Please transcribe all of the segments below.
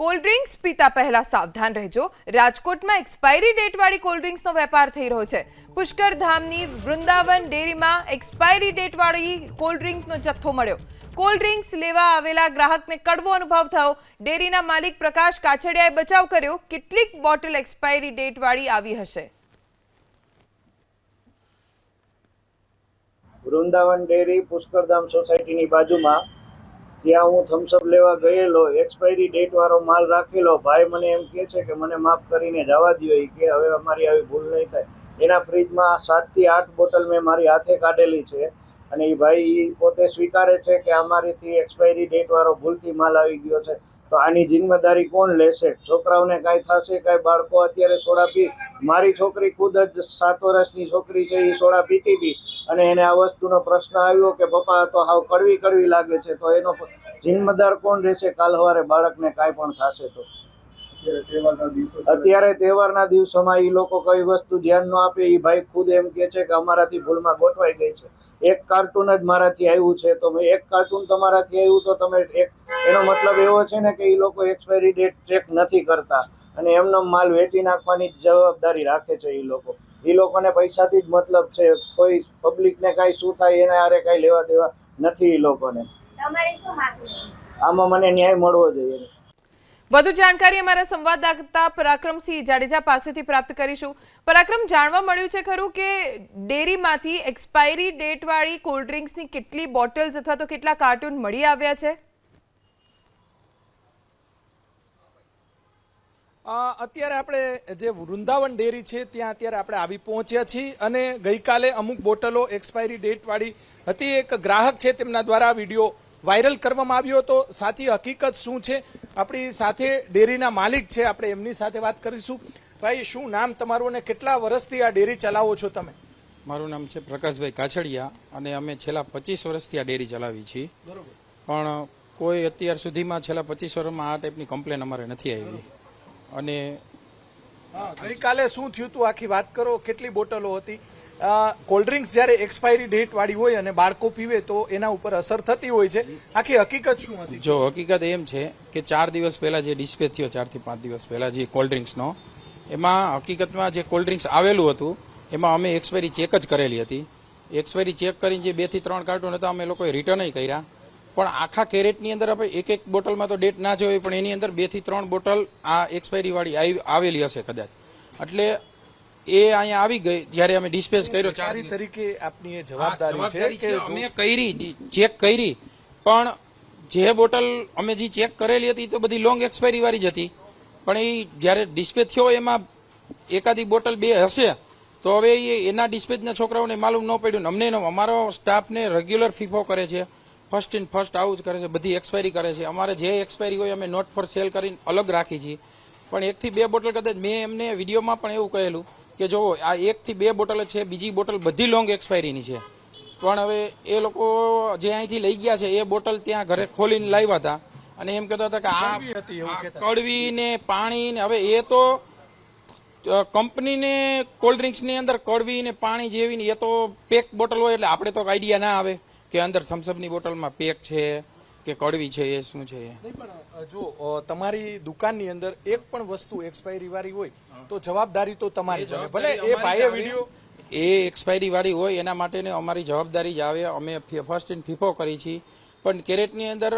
Cold drinks પીતા પહેલા સાવધાન રહેજો. રાજકોટમાં એક્સપાયરી ડેટ વાળી કોલ્ડ ડ્રિંક્સનો વેપાર થઈ રહ્યો છે. પુષ્કર ધામની વૃંદાવન ડેરીમાં એક્સપાયરી ડેટવાળી કોલ્ડ ડ્રિંક્સનો જથ્થો મળ્યો. કોલ્ડ ડ્રિંક્સ લેવા આવેલા ગ્રાહકને કડવો અનુભવ થયો. ડેરીના માલિક પ્રકાશ કાછડિયાએ બચાવ કર્યો. કેટલીક બોટલ એક્સપાયરી ડેટ વાળી આવી હશે. વૃંદાવન ડેરી પુષ્કરધામ સોસાયટીની બાજુમાં ત્યાં હું થમ્સઅપ લેવા ગયેલો એક્સપાયરી ડેટ વાળો માલ રાખેલો, ભાઈ મને એમ કહે છે કે મને માફ કરીને જવા દો કે હવે અમારી આવી ભૂલ નહીં થાય. એના ફ્રીજમાં સાતથી આઠ બોટલ મેં મારી હાથે કાઢેલી છે અને એ ભાઈ પોતે સ્વીકારે છે કે અમારીથી એક્સપાયરી ડેટ વાળો ભૂલથી માલ આવી ગયો છે. તો આની જિમ્મેદારી કોણ લેશે? છોકરાઓને કાંઈ થશે? કાંઈ બાળકો અત્યારે સોડા પી? મારી છોકરી ખુદ જ સાત વર્ષની છોકરી છે એ સોડા પીતી હતી. અને એને આ વસ્તુનો પ્રશ્ન આવ્યો કે પપ્પા તો હાવ કડવી કડવી લાગે છે તો એનો જિમ્મેદાર કોણ રહેશે? કાલ સવારે બાળકને કાંઈ પણ થશે તો. અત્યારે તહેવારના દિવસોમાં એ લોકો કઈ વસ્તુ ધ્યાન ન આપે એ ભાઈ ખુદ એમ કે છે કે અમારાથી ભૂલમાં ગોઠવાઈ ગઈ છે. એક કાર્ટૂન જ મારાથી આવ્યું છે તો મેં એક કાર્ટૂન તમારાથી આવ્યું તો તમે એક એનો મતલબ એવો છે ને કે એ લોકો એક્સપાયરી ડેટ ચેક નથી કરતા. અને એમનો માલ વેચી નાખવાની જવાબદારી રાખે છે એ લોકો. એ લોકોને પૈસાથી જ મતલબ છે. કોઈ પબ્લિકને કાંઈ શું થાય એને અરે કાંઈ લેવા દેવા નથી એ લોકોને. તમારી શું માંગણી છે? આમાં મને ન્યાય મળવો જોઈએ. વધુ જાણકારી અમારા સંવાદદાતા પરાક્રમસિંહ જાડેજા પાસેથી પ્રાપ્ત કરીશું. પરાક્રમ જાણવા મળ્યું છે ખરું કે ડેરીમાંથી એક્સપાયરી ડેટ વાળી કોલ્ડ ડ્રિંક્સની કેટલી બોટલ્સ અથવા તો કેટલા કાર્ટૂન મળી આવ્યા છે? અત્યારે આપણે જે વૃંદાવન ડેરી છે ત્યાં અત્યારે આપણે આવી પહોંચ્યા છીએ અને ગઈકાલે અમુક બોટલો એક્સપાયરી ડેટવાળી હતી. એક ગ્રાહક છે તેમના દ્વારા વીડિયો વાયરલ કરવામાં આવ્યો હતો. સાચી હકીકત શું છે? આપણી સાથે ડેરીના માલિક છે આપણે એમની સાથે વાત કરીશું. ભાઈ શું નામ તમારું અને કેટલા વર્ષથી આ ડેરી ચલાવો છો તમે? મારું નામ છે પ્રકાશભાઈ કાછડિયા અને અમે છેલ્લા પચીસ વર્ષથી આ ડેરી ચલાવી છીએ. પણ કોઈ અત્યાર સુધીમાં છેલ્લા પચીસ વર્ષમાં આ ટાઈપની કમ્પ્લેન અમારે નથી આવી. અને હા, ગઈકાલે શું થયું હતું આખી વાત કરો કેટલી બોટલો હતી? કોલ્ડ ડ્રિંક્સ જ્યારે એક્સપાયરી ડેટ વાળી હોય અને બાળકો પીવે તો એના ઉપર અસર થતી હોય છે. આખી હકીકત શું હતી? જો હકીકત એમ છે કે ચાર દિવસ પહેલા જે ડિસ્પેચ થયો ચારથી પાંચ દિવસ પહેલા જે કોલ્ડ ડ્રિંક્સનો એમાં હકીકતમાં જે કોલ્ડ ડ્રિંક્સ આવેલું હતું એમાં અમે એક્સપાયરી ચેક જ કરેલી હતી. એક્સપાયરી ચેક કરીને જે બેથી ત્રણ કાર્ટૂન હતા અમે લોકોએ રિટર્ન કર્યા. પણ આખા કેરેટની અંદર આપણે એક એક બોટલમાં તો ડેટ ના જોઈ પણ એની અંદર બેથી ત્રણ બોટલ આ એક્સપાયરીવાળી આવી- આવેલી હશે કદાચ. એટલે એ અહીંયા આવી ગઈ જ્યારે અમે ડિસ્પેચ કર્યો ચાર તરીકે આપની એ જવાબદારી છે અમે કરી ચેક કરી. પણ જે બોટલ અમે જે ચેક કરેલી હતી તો બધી લોંગ એક્સપાયરી વાળી જ હતી. પણ એ જ્યારે ડિસ્પેચ થયો એમાં એકાદી બોટલ બે હશે. તો હવે એ એના ડિસ્પેચના છોકરાઓને માલુમ ન પડ્યું અમને અમારો સ્ટાફને રેગ્યુલર ફીફો કરે છે. ફર્સ્ટ ઇન ફર્સ્ટ આવું જ કરે છે બધી એક્સપાયરી કરે છે. અમારે જે એક્સપાયરી હોય અમે નોટ ફોર સેલ કરીને અલગ રાખી છીએ. પણ એકથી બે બોટલ કદાચ મેં એમને વિડીયોમાં પણ એવું કહેલું કે જો આ એકથી બે બોટલ જ છે બીજી બોટલ બધી લોંગ એક્સપાયરીની છે. પણ હવે એ લોકો જે અહીંથી લઈ ગયા છે એ બોટલ ત્યાં ઘરે ખોલીને લાવ્યા હતા. અને એમ કહેતા હતા કે આ. કડવી ને પાણી ને હવે એ તો કંપનીને કોલ્ડ ડ્રિંક્સની અંદર કડવી ને પાણી જેવી ને એ તો પેક બોટલ હોય એટલે આપણે તો આઈડિયા ના આવે. કે અંદર થમ્સઅપની બોટલમાં પેક છે કે કડવી છે એ શું છે જો તમારી દુકાનની અંદર એક પણ વસ્તુ એક્સપાયરી વાળી હોય તો જવાબદારી તો તમારી જ. ભલે એ ભાઈએ વીડિયો એ એક્સપાયરી વાળી હોય એના માટેને અમારી જવાબદારી જ આવે. અમે ફર્સ્ટ ઇન ફીફો કરી છીએ પણ કેરેટની અંદર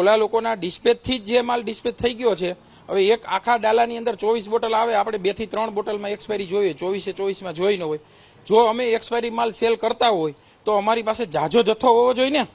ઓલા લોકોના ડિસ્પેચથી જ જે માલ ડિસ્પેચ થઈ ગયો છે હવે એક આખા ડાલાની અંદર ચોવીસ બોટલ આવે આપણે બેથી ત્રણ બોટલમાં એક્સપાયરી જોઈએ. ચોવીસે ચોવીસમાં જોઈ ન હોય. જો અમે એક્સપાયરી માલ સેલ કરતા હોય તો અમારી પાસે જાજો જથ્થો હોવો જોઈએ ને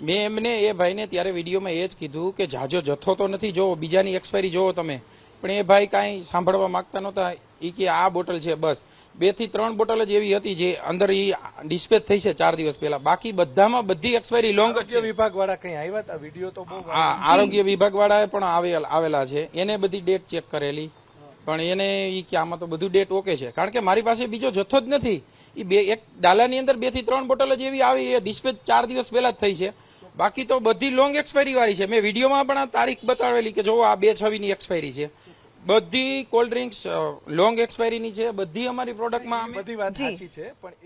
મેં એમને એ ભાઈને ત્યારે વિડીયોમાં એ જ કીધું કે જાજો જથ્થો તો નથી જોવો બીજાની એક્સપાયરી જોવો તમે. પણ એ ભાઈ કાંઈ સાંભળવા માંગતા નહોતા. એ કે આ બોટલ છે બસ. બેથી ત્રણ બોટલ જ એવી હતી જે અંદર એ ડિસ્પેચ થઈ છે ચાર દિવસ પહેલા. બાકી બધામાં બધી એક્સપાયરી લોંગ જ વિભાગ વાળા કઈ આવ્યા હતા? વીડિયો તો બહુ આરોગ્ય વિભાગ વાળા પણ આવેલ- આવેલા છે. એને બધી ડેટ ચેક કરેલી. પણ એને એ કે આમાં તો બધું ડેટ ઓકે છે. કારણ કે મારી પાસે બીજો જથ્થો જ નથી. એ બે એક ડાલાની અંદર બેથી ત્રણ બોટલ જ એવી આવી એ ડિસ્પેચ ચાર દિવસ પહેલા જ થઈ છે. બાકી તો બધી લોંગ એક્સપાયરી વાળી છે. મેં વિડીયોમાં પણ આ તારીખ બતાવેલી કે જો આ બે છવીની એક્સપાયરી છે. બધી કોલ્ડ ડ્રિંક્સ લોંગ એક્સપાયરીની છે. બધી અમારી પ્રોડક્ટમાં બધી વાત સાચી છે પણ